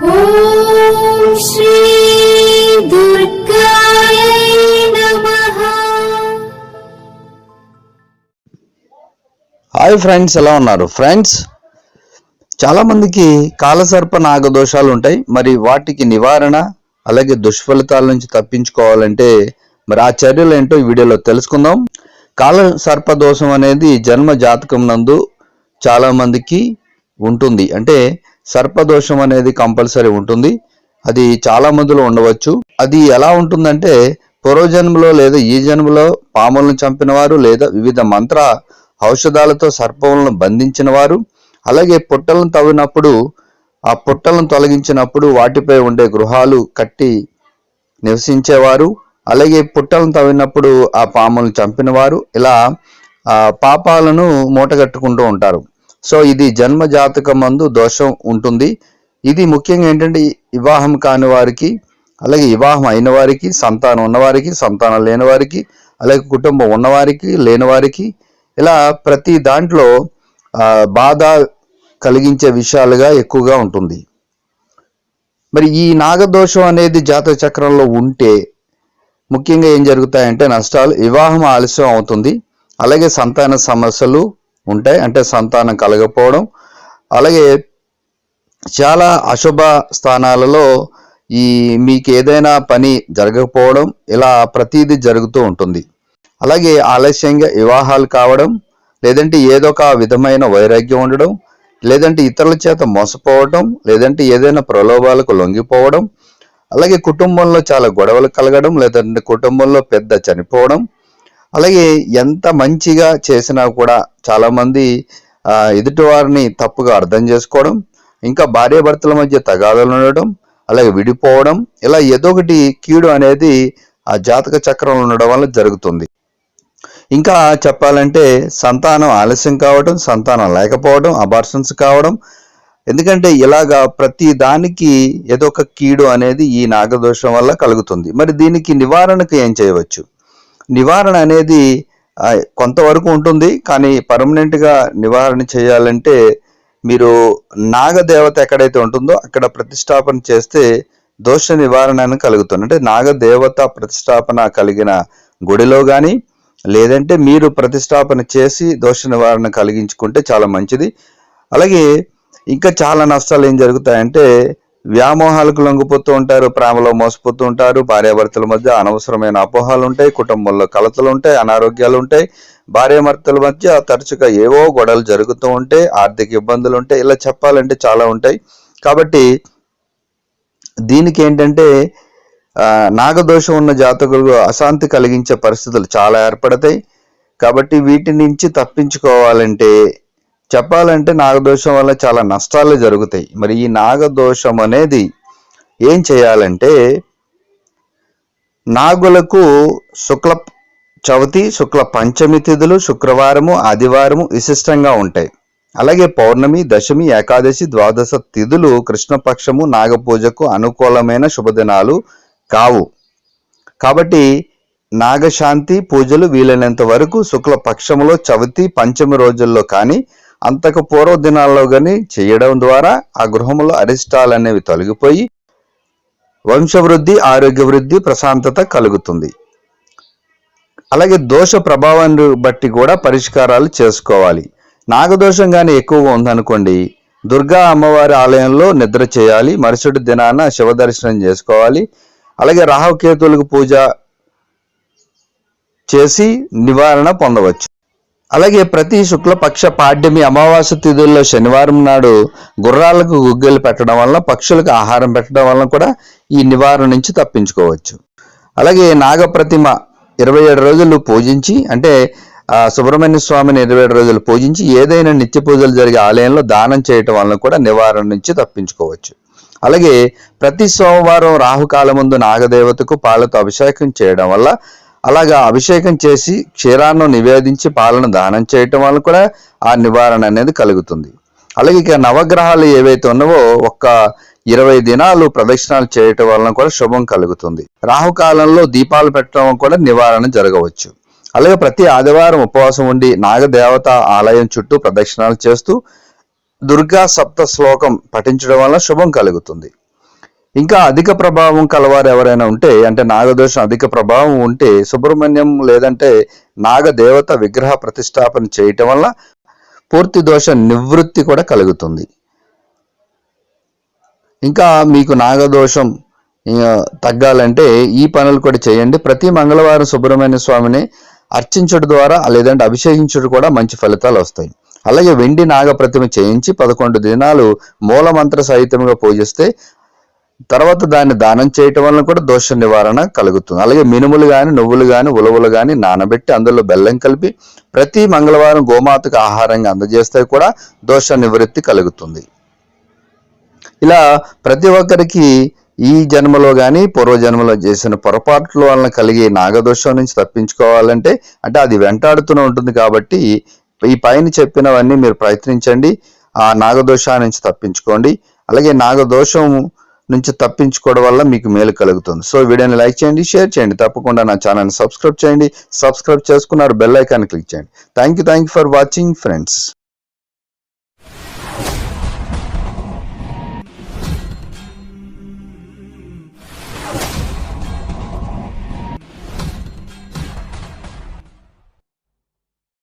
Hi friends ఎలా ఉన్నారు? Friends చాలా మందికి కాలసర్ప నాగదోషాలు ఉంటాయి. మరి వాటికి నివారణ అలాగే దుష్ఫలితాల నుంచి తప్పించుకోవాలంటే మరి ఆ చర్యలు ఏంటో ఈ వీడియోలో తెలుసుకుందాం. కాల సర్ప దోషం అనేది జన్మ జాతకం నందు చాలా మందికి ఉంటుంది. అంటే సర్పదోషం అనేది కంపల్సరీ ఉంటుంది. అది చాలా మందిలో ఉండవచ్చు. అది ఎలా ఉంటుందంటే పూర్వజన్మలో లేదా ఈ జన్మలో పాములను చంపిన వారు లేదా వివిధ మంత్ర ఔషధాలతో సర్పములను బంధించిన వారు అలాగే పుట్టలను తవ్వినప్పుడు ఆ పుట్టలను తొలగించినప్పుడు వాటిపై ఉండే గృహాలు కట్టి నివసించేవారు అలాగే పుట్టలను తవ్వినప్పుడు ఆ పాములను చంపినవారు ఇలా ఆ పాపాలను మూటగట్టుకుంటూ ఉంటారు. సో ఇది జన్మ జాతకం మందు దోషం ఉంటుంది. ఇది ముఖ్యంగా ఏంటంటే వివాహం కాని వారికి అలాగే వివాహం అయిన వారికి సంతానం ఉన్నవారికి సంతానం లేని వారికి అలాగే కుటుంబం ఉన్నవారికి లేని వారికి ఇలా ప్రతి దాంట్లో బాధ కలిగించే విషయాలుగా ఎక్కువగా ఉంటుంది. మరి ఈ నాగదోషం అనేది జాతక చక్రంలో ఉంటే ముఖ్యంగా ఏం జరుగుతాయంటే నష్టాలు వివాహం ఆలస్యం అవుతుంది. అలాగే సంతాన సమస్యలు ఉంటాయి. అంటే సంతానం కలగకపోవడం. అలాగే చాలా అశుభ స్థానాలలో ఈ మీకు ఏదైనా పని జరగకపోవడం ఇలా ప్రతీది జరుగుతూ ఉంటుంది. అలాగే ఆలస్యంగా వివాహాలు కావడం లేదంటే ఏదో ఒక విధమైన వైరాగ్యం ఉండడం లేదంటే ఇతరుల చేత మోసపోవడం లేదంటే ఏదైనా ప్రలోభాలకు లొంగిపోవడం అలాగే కుటుంబంలో చాలా గొడవలు కలగడం లేదంటే కుటుంబంలో పెద్ద చనిపోవడం అలాగే ఎంత మంచిగా చేసినా కూడా చాలామంది ఎదుటివారిని తప్పుగా అర్థం చేసుకోవడం ఇంకా భార్యాభర్తల మధ్య తగాదాలు ఉండడం అలాగే విడిపోవడం ఇలా ఏదో ఒకటి కీడు అనేది ఆ జాతక చక్రంలో ఉండడం వల్ల జరుగుతుంది. ఇంకా చెప్పాలంటే సంతానం ఆలస్యం కావడం సంతానం లేకపోవడం అబార్షన్స్ కావడం ఎందుకంటే ఇలాగా ప్రతి దానికి ఏదో ఒక కీడు అనేది ఈ నాగదోషం వల్ల కలుగుతుంది. మరి దీనికి నివారణకు ఏం చేయవచ్చు? నివారణ అనేది కొంతవరకు ఉంటుంది కానీ పర్మనెంట్గా నివారణ చేయాలంటే మీరు నాగదేవత ఎక్కడైతే ఉంటుందో అక్కడ ప్రతిష్టాపన చేస్తే దోష నివారణ కలుగుతుంది. అంటే నాగదేవత ప్రతిష్టాపన కలిగిన గుడిలో కానీ లేదంటే మీరు ప్రతిష్టాపన చేసి దోష నివారణ కలిగించుకుంటే చాలా మంచిది. అలాగే ఇంకా చాలా నష్టాలు ఏం జరుగుతాయంటే వ్యామోహాలకు లొంగిపోతూ ఉంటారు ప్రేమలో మోసపోతూ ఉంటారు భార్యాభర్తల మధ్య అనవసరమైన అపోహాలు ఉంటాయి కుటుంబంలో కలతలు ఉంటాయి అనారోగ్యాలు ఉంటాయి భార్యాభర్తల మధ్య తరచుగా ఏవో గొడవలు జరుగుతూ ఉంటాయి ఆర్థిక ఇబ్బందులు ఉంటాయి ఇలా చెప్పాలంటే చాలా ఉంటాయి. కాబట్టి దీనికి ఏంటంటే నాగదోషం ఉన్న జాతకులు అశాంతి కలిగించే పరిస్థితులు చాలా ఏర్పడతాయి. కాబట్టి వీటి నుంచి తప్పించుకోవాలంటే చెప్పాలంటే నాగదోషం వల్ల చాలా నష్టాలు జరుగుతాయి. మరి ఈ నాగదోషం అనేది ఏం చేయాలంటే నాగులకు శుక్ల చవితి శుక్ల పంచమి తిథులు శుక్రవారము ఆదివారము విశిష్టంగా ఉంటాయి. అలాగే పౌర్ణమి దశమి ఏకాదశి ద్వాదశ తిథులు కృష్ణపక్షము నాగపూజకు అనుకూలమైన శుభదినాలు కావు. కాబట్టి నాగశాంతి పూజలు వీలైనంత వరకు శుక్ల పక్షములో చవితి పంచమి రోజుల్లో కానీ అంతకు పూర్వ దినాల్లో కానీ చేయడం ద్వారా ఆ గృహంలో అరిష్టాలు అనేవి తొలగిపోయి వంశవృద్ధి ఆరోగ్య వృద్ధి ప్రశాంతత కలుగుతుంది. అలాగే దోష ప్రభావాన్ని బట్టి కూడా పరిష్కారాలు చేసుకోవాలి. నాగదోషం కానీ ఎక్కువగా ఉందనుకోండి దుర్గా అమ్మవారి ఆలయంలో నిద్ర చేయాలి మరుసటి దినాన శివ దర్శనం చేసుకోవాలి. అలాగే రాహుకేతులకు పూజ చేసి నివారణ పొందవచ్చు. అలాగే ప్రతి శుక్లపక్ష పాడ్యమి అమావాస్య తిథుల్లో శనివారం నాడు గుర్రాలకు గుగ్గిలు పెట్టడం వల్ల పక్షులకు ఆహారం పెట్టడం వల్ల కూడా ఈ నివారణ నుంచి తప్పించుకోవచ్చు. అలాగే నాగప్రతిమ ఇరవై ఏడు రోజులు పూజించి అంటే సుబ్రహ్మణ్య స్వామిని ఇరవై ఏడు రోజులు పూజించి ఏదైనా నిత్య పూజలు జరిగే ఆలయంలో దానం చేయటం వలన కూడా నివారణ నుంచి తప్పించుకోవచ్చు. అలాగే ప్రతి సోమవారం రాహుకాలం ముందు నాగదేవతకు పాలతో అభిషేకం చేయడం వల్ల అలాగా అభిషేకం చేసి క్షీరాన్ని నివేదించి పాలను దానం చేయటం వల్ల కూడా ఆ నివారణ అనేది కలుగుతుంది. అలాగే ఇక నవగ్రహాలు ఏవైతే ఉన్నావో ఒక్క ఇరవై దినాలు ప్రదక్షిణాలు చేయటం వలన కూడా శుభం కలుగుతుంది. రాహుకాలంలో దీపాలు పెట్టడం కూడా నివారణ జరగవచ్చు. అలాగే ప్రతి ఆదివారం ఉపవాసం ఉండి నాగదేవత ఆలయం చుట్టూ ప్రదక్షిణాలు చేస్తూ దుర్గా సప్త శ్లోకం పఠించడం వలన శుభం కలుగుతుంది. ఇంకా అధిక ప్రభావం కలవారు ఎవరైనా ఉంటే అంటే నాగదోషం అధిక ప్రభావం ఉంటే సుబ్రహ్మణ్యం లేదంటే నాగదేవత విగ్రహ ప్రతిష్టాపన చేయటం వల్ల పూర్తి దోష నివృత్తి కూడా కలుగుతుంది. ఇంకా మీకు నాగదోషం తగ్గాలంటే ఈ పనులు కూడా చేయండి. ప్రతి మంగళవారం సుబ్రహ్మణ్య స్వామిని అర్చించడం ద్వారా లేదంటే అభిషేకించడం కూడా మంచి ఫలితాలు వస్తాయి. అలాగే వెండి నాగ ప్రతిమ చేయించి పదకొండు దినాలు మూలమంత్ర సహితంగా పూజిస్తే తర్వాత దాన్ని దానం చేయటం వలన కూడా దోష నివారణ కలుగుతుంది. అలాగే మినుములు కానీ నువ్వులు కానీ ఉలవలు కానీ నానబెట్టి అందులో బెల్లం కలిపి ప్రతి మంగళవారం గోమాతకు ఆహారంగా అందజేస్తే కూడా దోష నివృత్తి కలుగుతుంది. ఇలా ప్రతి ఒక్కరికి ఈ జన్మలో కానీ పూర్వజన్మలో చేసిన పొరపాట్ల వలన కలిగే నాగదోషం నుంచి తప్పించుకోవాలంటే అంటే అది వెంటాడుతూనే ఉంటుంది కాబట్టి ఈ పైన చెప్పినవన్నీ మీరు ప్రయత్నించండి. ఆ నాగదోషా నుంచి తప్పించుకోండి. అలాగే నాగదోషం నుంచి తప్పించుకోవడం వల్ల మీకు మేలు కలుగుతుంది. సో వీడియోని లైక్ చేయండి షేర్ చేయండి. తప్పకుండా నా ఛానల్ని సబ్స్క్రైబ్ చేయండి. సబ్స్క్రైబ్ చేసుకున్నారు బెల్ ఐకాన్ క్లిక్ చేయండి. Thank you thank you for watching friends.